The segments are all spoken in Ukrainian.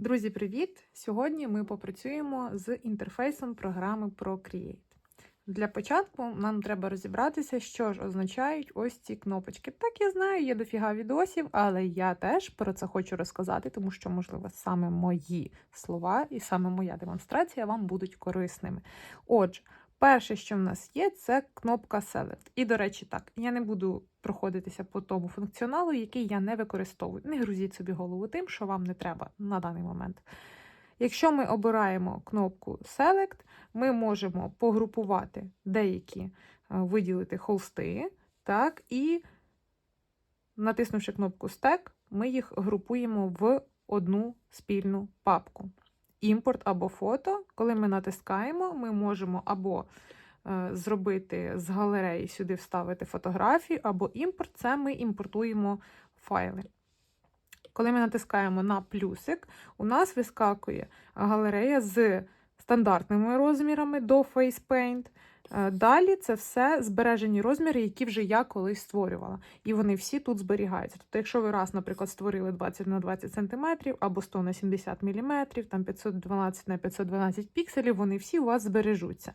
Друзі, привіт! Сьогодні ми попрацюємо з інтерфейсом програми Procreate. Для початку нам треба розібратися, що ж означають ось ці кнопочки. Так, я знаю, є дофіга відосів, але я теж про це хочу розказати, тому що, можливо, саме мої слова і саме моя демонстрація вам будуть корисними. Отже, перше, що в нас є, це кнопка Select. І, до речі, так, я не буду проходитися по тому функціоналу, який я не використовую. Не грузіть собі голову тим, що вам не треба на даний момент. Якщо ми обираємо кнопку Select, ми можемо погрупувати деякі, е, виділити холсти, так, і натиснувши кнопку Stack, ми їх групуємо в одну спільну папку. Імпорт або фото. Коли ми натискаємо, ми можемо або е, зробити з галереї сюди вставити фотографію, або імпорт це ми імпортуємо файли. Коли ми натискаємо на плюсик, у нас вискакує галерея з стандартними розмірами до FacePaint. Е, Далі це все збережені розміри, які вже я колись створювала. І вони всі тут зберігаються. Тобто, якщо ви раз, наприклад, створили 20 на 20 см або 100 на 70 мм, там 512 на 512 пікселів, вони всі у вас збережуться.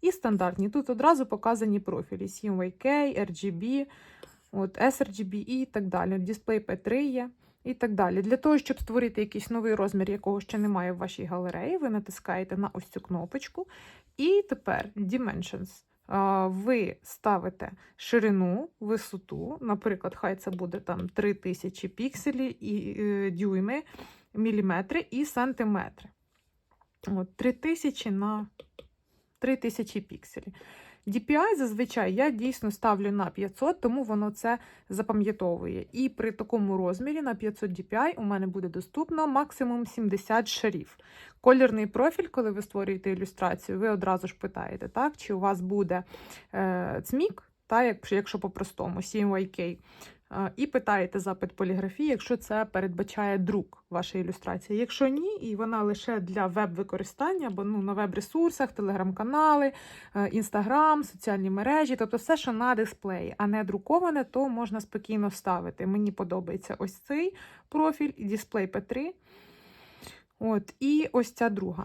І стандартні. Тут одразу показані профілі: CMYK, RGB, от, sRGB і так далі. Display P3 є. І так далі. Для того, щоб створити якийсь новий розмір, якого ще немає в вашій галереї, ви натискаєте на ось цю кнопочку. І тепер Dimensions. Ви ставите ширину, висоту, наприклад, хай це буде там 3000 пікселів і е, дюйми, міліметри і сантиметри. От, 3000 на 3000 пікселів. DPI зазвичай я дійсно ставлю на 500, тому воно це запам'ятовує. І при такому розмірі на 500 DPI у мене буде доступно максимум 70 шарів. Колірний профіль, коли ви створюєте ілюстрацію, ви одразу ж питаєте, так, чи у вас буде е, цмік, та, якщо по-простому, CMYK, і питаєте запит поліграфії, якщо це передбачає друк вашої ілюстрації. Якщо ні, і вона лише для веб-використання, або ну, на веб-ресурсах, телеграм-канали, інстаграм, соціальні мережі, тобто все, що на дисплеї, а не друковане, то можна спокійно ставити. Мені подобається ось цей профіль, і дисплей P3. От, І ось ця друга.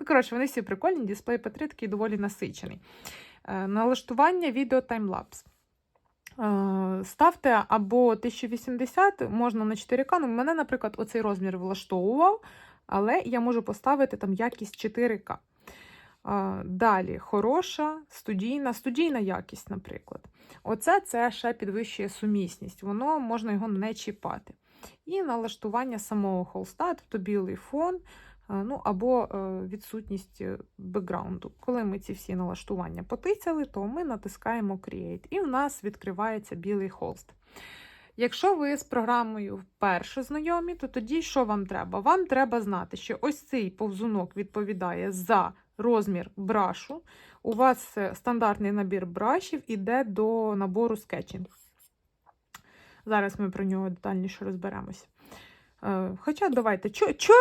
Ну, коротше, вони всі прикольні, дисплей P3 такий доволі насичений. Е, Налаштування відео таймлапс. Е, Ставте або 1080, можна на 4К. Ну, мене, наприклад, оцей розмір влаштовував, але я можу поставити там якість 4К. Е, Далі хороша, студійна, студійна якість, наприклад. Оце це ще підвищує сумісність, воно можна його не чіпати. І налаштування самого холста, тобто білий фон, ну або е, відсутність е, бекграунду. Коли ми ці всі налаштування потицяли, то ми натискаємо Create, і в нас відкривається білий холст. Якщо ви з програмою вперше знайомі, то тоді що вам треба? Вам треба знати, що ось цей повзунок відповідає за розмір брашу. У вас е, стандартний набір брашів іде до набору скетчинг. Зараз ми про нього детальніше розберемося. Е, Хоча давайте, що, що,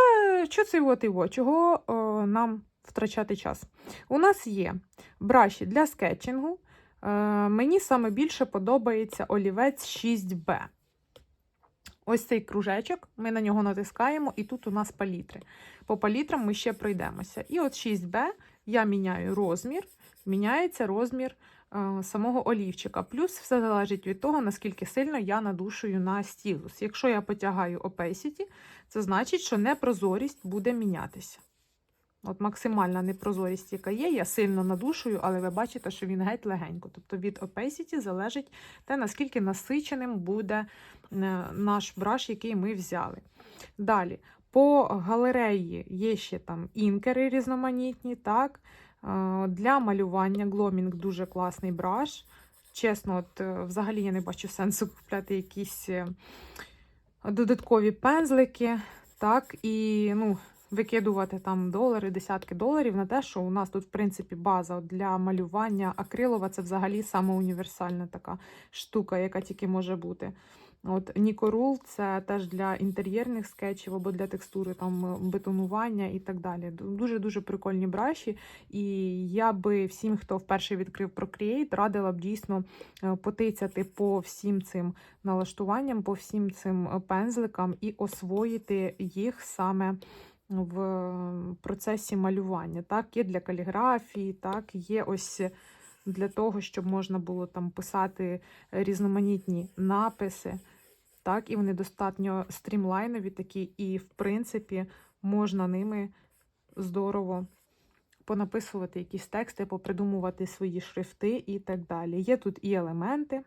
що це от його? Чого е, нам втрачати час? У нас є браші для скетчингу. Е, Мені саме більше подобається олівець 6B. Ось цей кружечок, ми на нього натискаємо, і тут у нас палітри. По палітрам ми ще пройдемося. І от 6B я міняю розмір, міняється розмір самого олівчика. Плюс все залежить від того, наскільки сильно я надушую на стілус. Якщо я потягаю opacity, це значить, що непрозорість буде мінятися. От максимальна непрозорість, яка є, я сильно надушую, але ви бачите, що він геть легенько. Тобто від opacity залежить те, наскільки насиченим буде е, наш браш, який ми взяли. Далі, по галереї є ще там інкери різноманітні. так. Для малювання гломінг дуже класний браш. Чесно, от е, взагалі я не бачу сенсу купляти якісь е, додаткові пензлики. так, І ну, викидувати там долари, десятки доларів на те, що у нас тут, в принципі, база для малювання акрилова це взагалі саме універсальна така штука, яка тільки може бути. От Нікорул це теж для інтер'єрних скетчів або для текстури там е, бетонування і так далі. Дуже дуже прикольні браші. І я би всім, хто вперше відкрив Procreate, радила б дійсно е, потицяти по всім цим налаштуванням, по всім цим е, пензликам і освоїти їх саме в процесі малювання. Так, є для каліграфії, так, є ось для того, щоб можна було там писати різноманітні написи. Так, і вони достатньо стрімлайнові такі, і, в принципі, можна ними здорово понаписувати якісь тексти, попридумувати свої шрифти і так далі. Є тут і елементи,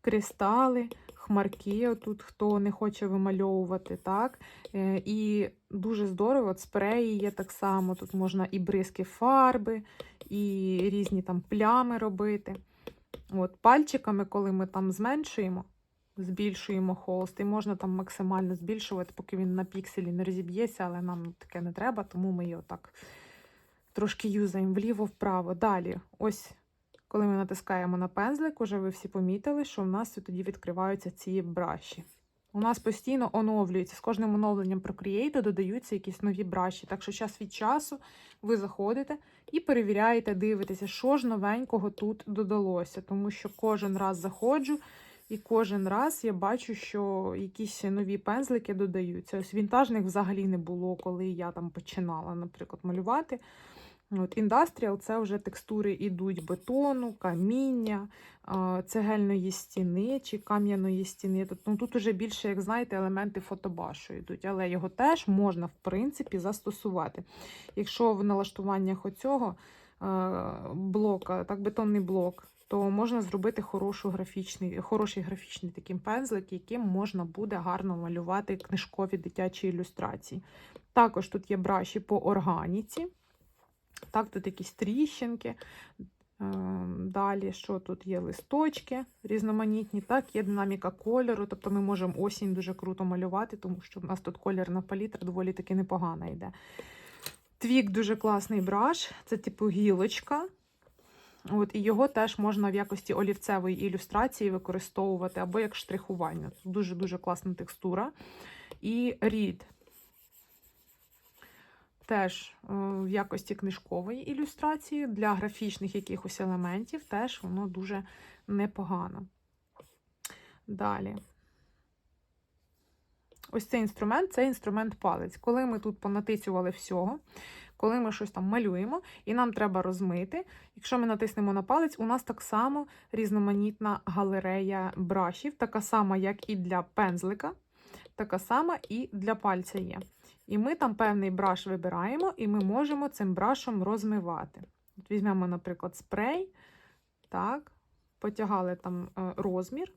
кристали, хмарки, отут, хто не хоче вимальовувати, так. Е, І дуже здорово, спреї є так само. Тут можна і бризки фарби, і різні там плями робити. От, Пальчиками, коли ми там зменшуємо, збільшуємо холст, і можна там максимально збільшувати, поки він на пікселі не розіб'ється, але нам таке не треба, тому ми його так трошки юзаємо вліво-вправо. Далі, ось коли ми натискаємо на пензлик, уже ви всі помітили, що в нас тоді відкриваються ці браші. У нас постійно оновлюється, з кожним оновленням Procreate додаються якісь нові браші. Так що час від часу ви заходите і перевіряєте, дивитеся, що ж новенького тут додалося. Тому що кожен раз заходжу, і кожен раз я бачу, що якісь нові пензлики додаються. Ось вінтажних взагалі не було, коли я там починала, наприклад, малювати. От Індастріал це вже текстури йдуть бетону, каміння, цегельної стіни чи кам'яної стіни. Тут, ну, тут вже більше, як знаєте, елементи фотобашу йдуть, але його теж можна, в принципі, застосувати. Якщо в налаштуваннях оцього блока, так, бетонний блок, то можна зробити хорошу графічний, хороший графічний такий пензлик, яким можна буде гарно малювати книжкові дитячі ілюстрації. Також тут є браші по органіці. Так, тут якісь тріщинки. Ем, далі, що тут є листочки різноманітні, так, є динаміка кольору, тобто ми можемо осінь дуже круто малювати, тому що в нас тут кольорна палітра доволі таки непогана йде. Твік дуже класний браш, це типу гілочка. От, І його теж можна в якості олівцевої ілюстрації використовувати або як штрихування. Дуже-дуже класна текстура. І рід теж е, в якості книжкової ілюстрації для графічних якихось елементів, теж воно дуже непогано. Далі. Ось цей інструмент це інструмент палець. Коли ми тут понатицювали всього, коли ми щось там малюємо, і нам треба розмити. Якщо ми натиснемо на палець, у нас так само різноманітна галерея брашів, така сама, як і для пензлика, така сама і для пальця є. І ми там певний браш вибираємо, і ми можемо цим брашом розмивати. От Візьмемо, наприклад, спрей, так, потягали там е, розмір,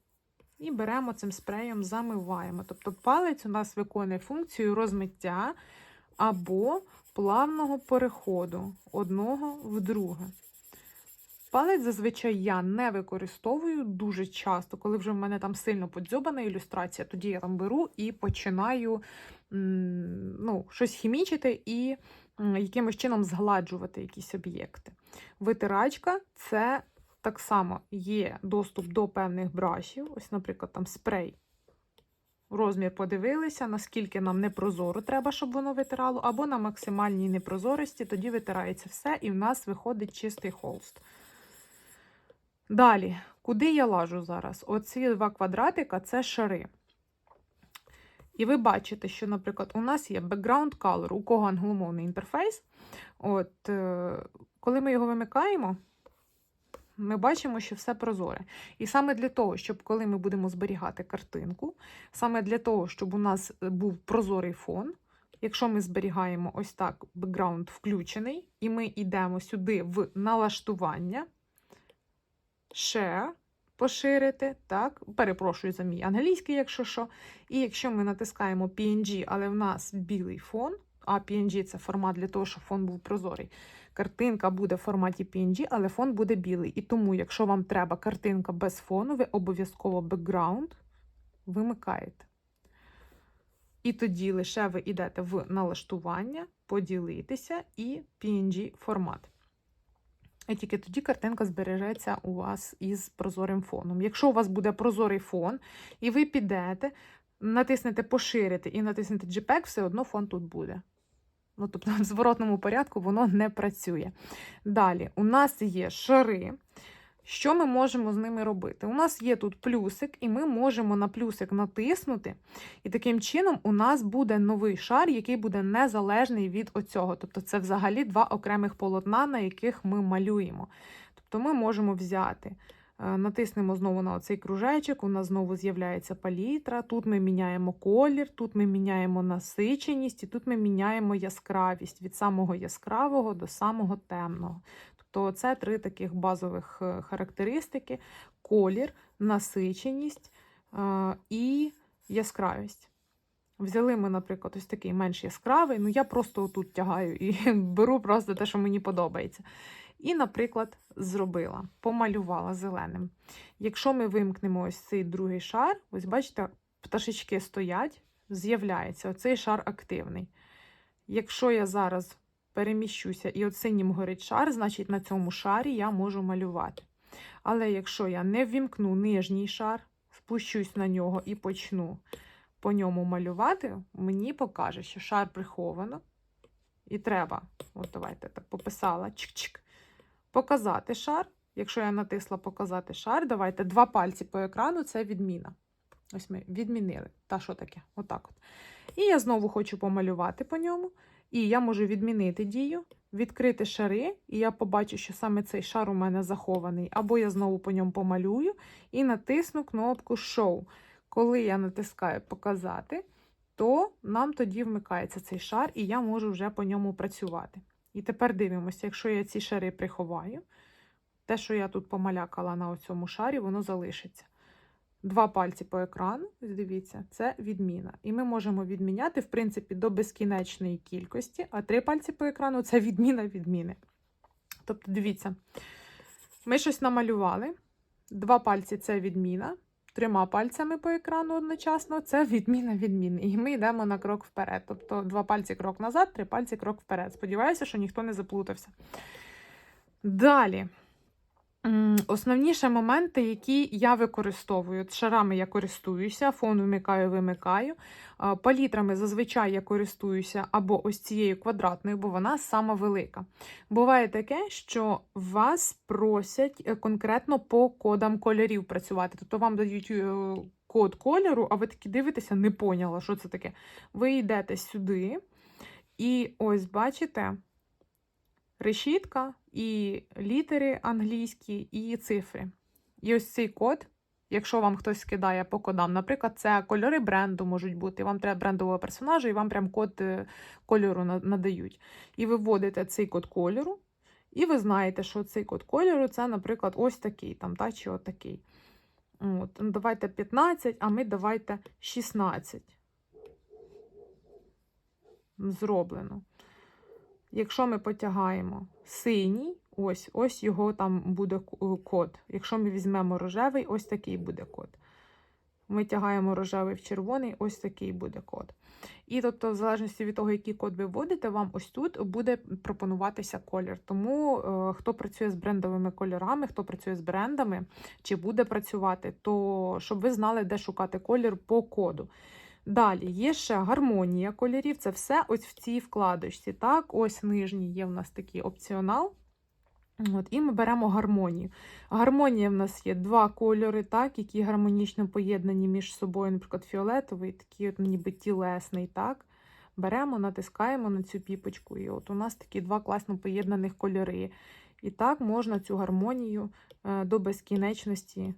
і беремо цим спреєм, замиваємо. Тобто палець у нас виконує функцію розмиття або плавного переходу одного в друге. Палець зазвичай я не використовую дуже часто, коли вже в мене там сильно подзьобана ілюстрація, тоді я там беру і починаю ну, щось хімічити і якимось чином згладжувати якісь об'єкти. Витирачка це так само є доступ до певних брашів. Ось, наприклад, там спрей. Розмір подивилися, наскільки нам непрозоро треба, щоб воно витирало, або на максимальній непрозорості, тоді витирається все, і в нас виходить чистий холст. Далі, куди я лажу зараз? Оці два квадратика це шари. І ви бачите, що, наприклад, у нас є background color, у кого англомовний інтерфейс. От, е, Коли ми його вимикаємо, ми бачимо, що все прозоре. І саме для того, щоб коли ми будемо зберігати картинку, саме для того, щоб у нас був прозорий фон, якщо ми зберігаємо ось так бекграунд включений, і ми йдемо сюди в налаштування, share, поширити, так, перепрошую за мій англійський, якщо що. І якщо ми натискаємо PNG, але в нас білий фон, а PNG це формат для того, щоб фон був прозорий. Картинка буде в форматі PNG, але фон буде білий. І тому, якщо вам треба картинка без фону, ви обов'язково бекграунд вимикаєте. І тоді лише ви йдете в налаштування, поділитися і PNG формат. І тільки тоді картинка збережеться у вас із прозорим фоном. Якщо у вас буде прозорий фон, і ви підете, натиснете поширити і натиснете JPEG, все одно фон тут буде. Ну, тобто, в зворотному порядку воно не працює. Далі, у нас є шари. Що ми можемо з ними робити? У нас є тут плюсик, і ми можемо на плюсик натиснути, і таким чином у нас буде новий шар, який буде незалежний від оцього. Тобто, це взагалі два окремих полотна, на яких ми малюємо. Тобто, ми можемо взяти, е, натиснемо знову на оцей кружечок, у нас знову з'являється палітра. Тут ми міняємо колір, тут ми міняємо насиченість, і тут ми міняємо яскравість від самого яскравого до самого темного. Тобто це три таких базових е, характеристики: колір, насиченість е, і яскравість. Взяли ми, наприклад, ось такий менш яскравий. Ну, я просто тут тягаю і беру просто те, що мені подобається. І, наприклад, зробила, помалювала зеленим. Якщо ми вимкнемо ось цей другий шар, ось бачите, пташечки стоять, з'являється оцей шар активний. Якщо я зараз переміщуся і от синім горить шар, значить на цьому шарі я можу малювати. Але якщо я не ввімкну нижній шар, спущусь на нього і почну по ньому малювати, мені покаже, що шар приховано. І треба, от давайте так пописала, чик-чик, показати шар. Якщо я натисла показати шар, давайте два пальці по екрану це відміна. Ось ми відмінили. Та що таке? Отак от. І я знову хочу помалювати по ньому. І я можу відмінити дію, відкрити шари, і я побачу, що саме цей шар у мене захований. Або я знову по ньому помалюю і натисну кнопку Show. Коли я натискаю Показати, то нам тоді вмикається цей шар, і я можу вже по ньому працювати. І тепер дивимося, якщо я ці шари приховаю, те, що я тут помалякала на цьому шарі, воно залишиться. Два пальці по екрану, дивіться, це відміна. І ми можемо відміняти, в принципі, до безкінечної кількості, а три пальці по екрану це відміна відміни. Тобто, дивіться, ми щось намалювали. Два пальці це відміна, трьома пальцями по екрану одночасно це відміна відміни. І ми йдемо на крок вперед. Тобто, два пальці крок назад, три пальці крок вперед. Сподіваюся, що ніхто не заплутався. Далі. Основніші моменти, які я використовую. Шарами я користуюся, фон вмикаю, вимикаю. Палітрами зазвичай я користуюся або ось цією квадратною, бо вона сама велика. Буває таке, що вас просять е, конкретно по кодам кольорів працювати. Тобто вам дають е, код кольору, а ви такі дивитеся, не поняла, що це таке. Ви йдете сюди, і ось бачите решітка, і літери англійські, і цифри. І ось цей код, якщо вам хтось скидає по кодам, наприклад, це кольори бренду можуть бути. Вам треба брендового персонажа, і вам прям код е, кольору надають. І ви вводите цей код кольору, і ви знаєте, що цей код кольору це, наприклад, ось такий, там, та, чи отакий. От, ну, давайте 15, а ми давайте 16. Зроблено. Якщо ми потягаємо синій, ось ось його там буде код. Якщо ми візьмемо рожевий, ось такий буде код. Ми тягаємо рожевий в червоний, ось такий буде код. І тобто, в залежності від того, який код ви вводите, вам ось тут буде пропонуватися колір. Тому е, хто працює з брендовими кольорами, хто працює з брендами, чи буде працювати, то щоб ви знали, де шукати колір по коду. Далі є ще гармонія кольорів. Це все ось в цій вкладочці. Так, ось нижній є в нас такий опціонал. От, і ми беремо гармонію. Гармонія в нас є два кольори, так, які гармонічно поєднані між собою, наприклад, фіолетовий, такий от ніби тілесний. так. Беремо, натискаємо на цю піпочку, і от у нас такі два класно поєднаних кольори. І так можна цю гармонію е, до безкінечності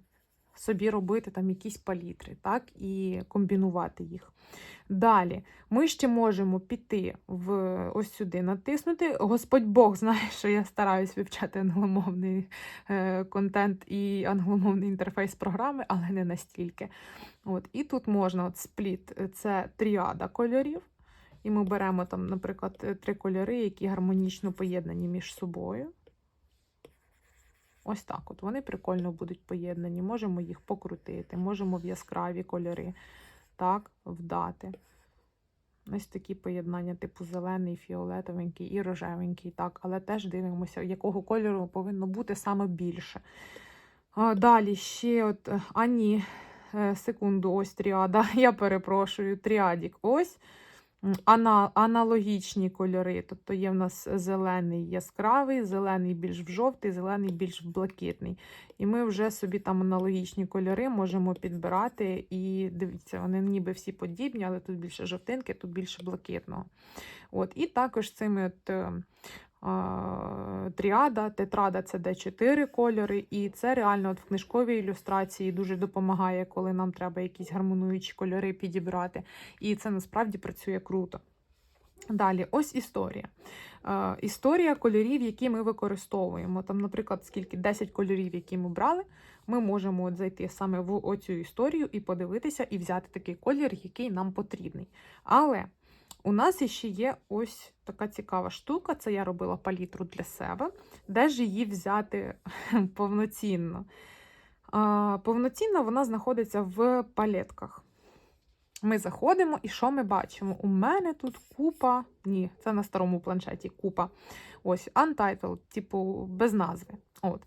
собі робити там якісь палітри, так, і комбінувати їх. Далі, ми ще можемо піти в ось сюди натиснути. Господь Бог знає, що я стараюсь вивчати англомовний е, контент і англомовний інтерфейс програми, але не настільки. От, і тут можна от спліт, це тріада кольорів. І ми беремо там, наприклад, три кольори, які гармонічно поєднані між собою. Ось так от вони прикольно будуть поєднані. Можемо їх покрутити, можемо в яскраві кольори так, вдати. Ось такі поєднання, типу зелений, фіолетовенький і рожевенький. Так, але теж дивимося, якого кольору повинно бути саме більше. А, далі ще от, е, а е, секунду, ось тріада. Я перепрошую, тріадік. Ось ана, аналогічні кольори. Тобто є в нас зелений яскравий, зелений більш в жовтий, зелений більш в блакитний. І ми вже собі там аналогічні кольори можемо підбирати. І дивіться, вони ніби всі подібні, але тут більше жовтинки, тут більше блакитного. От, і також цими от, е, а, тріада, тетрада це де 4 кольори, і це реально от в книжковій ілюстрації дуже допомагає, коли нам треба якісь гармонуючі кольори підібрати. І це насправді працює круто. Далі, ось історія. Е, історія кольорів, які ми використовуємо. Там, наприклад, скільки 10 кольорів, які ми брали, ми можемо от зайти саме в оцю історію і подивитися, і взяти такий колір, який нам потрібний. Але у нас ще є ось така цікава штука. Це я робила палітру для себе. Де ж її взяти повноцінно? Повноцінно вона знаходиться в палетках. Ми заходимо, і що ми бачимо? У мене тут купа, ні, це на старому планшеті купа. Ось Untitled, типу без назви. От.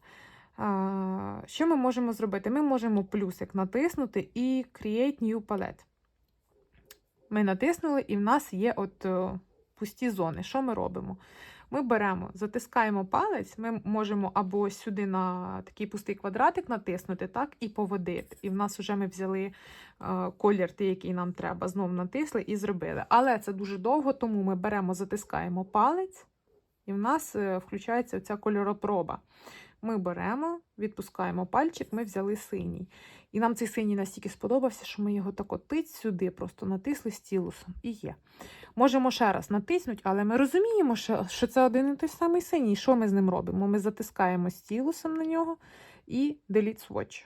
Що ми можемо зробити? Ми можемо плюсик натиснути і Create New Palette. Ми натиснули, і в нас є от е, пусті зони. Що ми робимо? Ми беремо, затискаємо палець, ми можемо або сюди на такий пустий квадратик натиснути, так, і поводити. І в нас вже ми взяли е, колір, той, який нам треба, знову натисли і зробили. Але це дуже довго, тому ми беремо, затискаємо палець, і в нас е, включається оця кольоропроба. Ми беремо, відпускаємо пальчик, ми взяли синій. І нам цей синій настільки сподобався, що ми його так отить сюди, просто натисли стілусом. І є. Можемо ще раз натиснути, але ми розуміємо, що, це один і той самий синій. Що ми з ним робимо? Ми затискаємо стілусом на нього і Delete Swatch.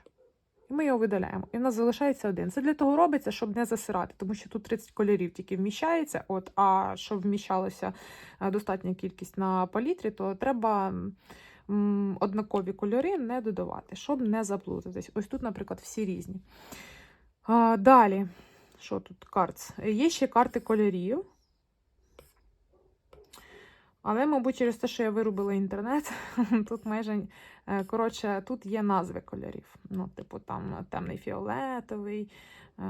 І ми його видаляємо. І в нас залишається один. Це для того робиться, щоб не засирати, тому що тут 30 кольорів тільки вміщається. От, а щоб вміщалося е, достатня кількість на палітрі, то треба однакові кольори не додавати, щоб не заплутатись. Ось тут, наприклад, всі різні. Далі, що тут карт? Є ще карти кольорів. Але, мабуть, через те, що я вирубила інтернет, тут майже е, коротше, тут є назви кольорів. Ну, типу, там темний фіолетовий, е,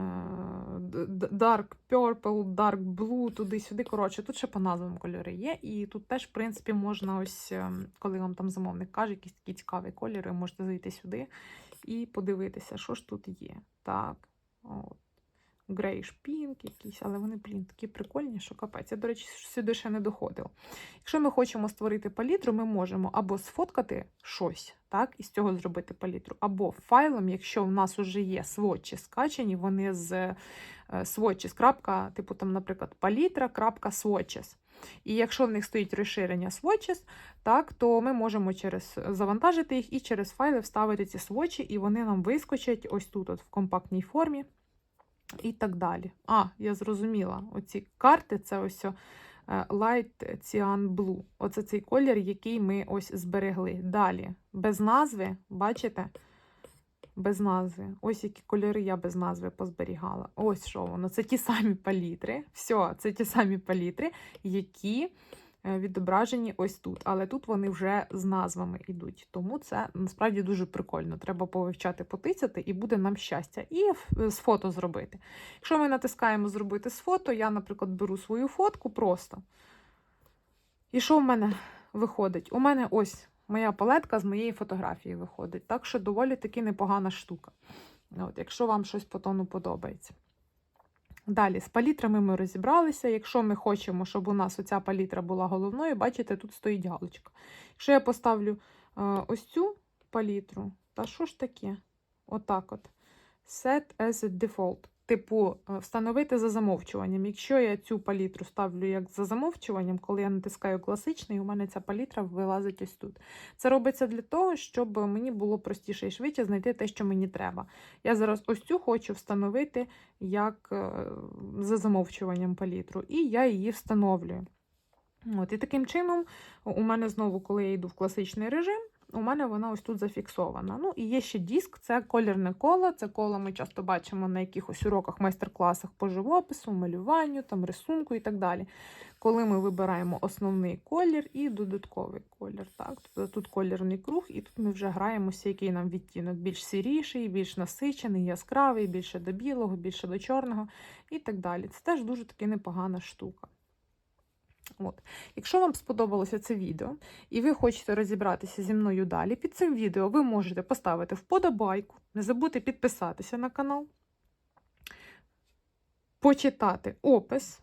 dark purple, dark blue, туди-сюди. Коротше, тут ще по назвам кольори є. І тут теж, в принципі, можна ось, е, коли вам там замовник каже, якісь такі цікаві кольори, можете зайти сюди і подивитися, що ж тут є. Так, от. Грейш пінк якісь, але вони, блін, такі прикольні, що капець. Я, до речі, сюди ще не доходила. Якщо ми хочемо створити палітру, ми можемо або сфоткати щось, так, і з цього зробити палітру, або файлом, якщо в нас вже є сводчі скачані, вони з е, крапка, типу там, наприклад, палітра. І якщо в них стоїть розширення swatches, так, то ми можемо через завантажити їх і через файли вставити ці свочі, і вони нам вискочать ось тут, от в компактній формі. І так далі. А, я зрозуміла. Оці карти це ось е, Light Cyan Blue. Оце цей колір, який ми ось зберегли. Далі, без назви, бачите? Без назви. Ось які кольори я без назви позберігала. Ось що воно. Це ті самі палітри. Все, це ті самі палітри, які відображені ось тут. Але тут вони вже з назвами йдуть. Тому це насправді дуже прикольно. Треба повивчати, потицяти, і буде нам щастя. І з фото зробити. Якщо ми натискаємо зробити з фото, я, наприклад, беру свою фотку просто. І що в мене виходить? У мене ось моя палетка з моєї фотографії виходить. Так що доволі таки непогана штука. От, якщо вам щось по тону подобається. Далі, з палітрами ми розібралися. Якщо ми хочемо, щоб у нас оця палітра була головною, бачите, тут стоїть галочка. Якщо я поставлю е, ось цю палітру, та що ж таке? Отак от. Set as a default. Типу, е, встановити за замовчуванням. Якщо я цю палітру ставлю як за замовчуванням, коли я натискаю класичний, у мене ця палітра вилазить ось тут. Це робиться для того, щоб мені було простіше і швидше знайти те, що мені треба. Я зараз ось цю хочу встановити як е, за замовчуванням палітру, і я її встановлюю. От, і таким чином, у мене знову, коли я йду в класичний режим, у мене вона ось тут зафіксована. Ну, і є ще диск, це колірне коло. Це коло ми часто бачимо на якихось уроках, майстер-класах по живопису, малюванню, там, рисунку і так далі. Коли ми вибираємо основний колір і додатковий колір. Так? Тобто тут колірний круг, і тут ми вже граємося, який нам відтінок більш сіріший, більш насичений, яскравий, більше до білого, більше до чорного і так далі. Це теж дуже таки непогана штука. От. Якщо вам сподобалося це відео і ви хочете розібратися зі мною далі, під цим відео ви можете поставити вподобайку, не забудьте підписатися на канал, почитати опис,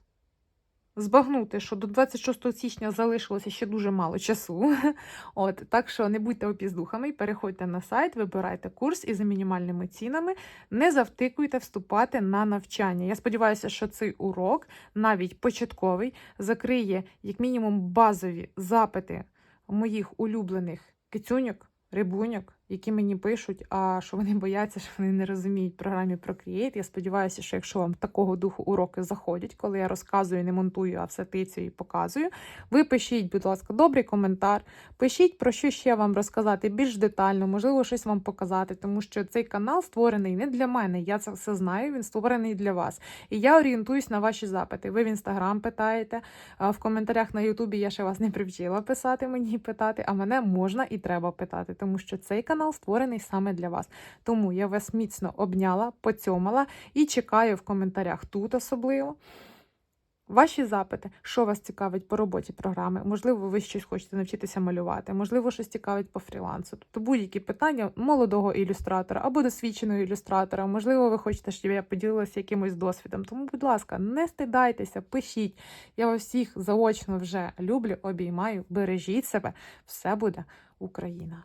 збагнути, що до 26 січня залишилося ще дуже мало часу. От, так що не будьте опіздухами, переходьте на сайт, вибирайте курс і за мінімальними цінами не завтикуйте вступати на навчання. Я сподіваюся, що цей урок, навіть початковий, закриє як мінімум базові запити моїх улюблених кицюньок, рибуньок, які мені пишуть, а що вони бояться, що вони не розуміють програмі Procreate. Я сподіваюся, що якщо вам такого духу уроки заходять, коли я розказую, не монтую, а все тицю і показую, ви пишіть, будь ласка, добрий коментар. Пишіть, про що ще вам розказати більш детально, можливо, щось вам показати, тому що цей канал створений не для мене. Я це все знаю, він створений для вас. І я орієнтуюсь на ваші запити. Ви в інстаграм питаєте, в коментарях на Ютубі я ще вас не привчила писати мені питати, а мене можна і треба питати, тому що цей канал створений саме для вас. Тому я вас міцно обняла, поцьомала і чекаю в коментарях тут особливо. Ваші запити, що вас цікавить по роботі програми, можливо, ви щось хочете навчитися малювати, можливо, щось цікавить по фрілансу. Тобто будь-які питання молодого ілюстратора або досвідченого ілюстратора, можливо, ви хочете, щоб я поділилася якимось досвідом. Тому, будь ласка, не стидайтеся, пишіть. Я вас всіх заочно вже люблю, обіймаю, бережіть себе. Все буде Україна!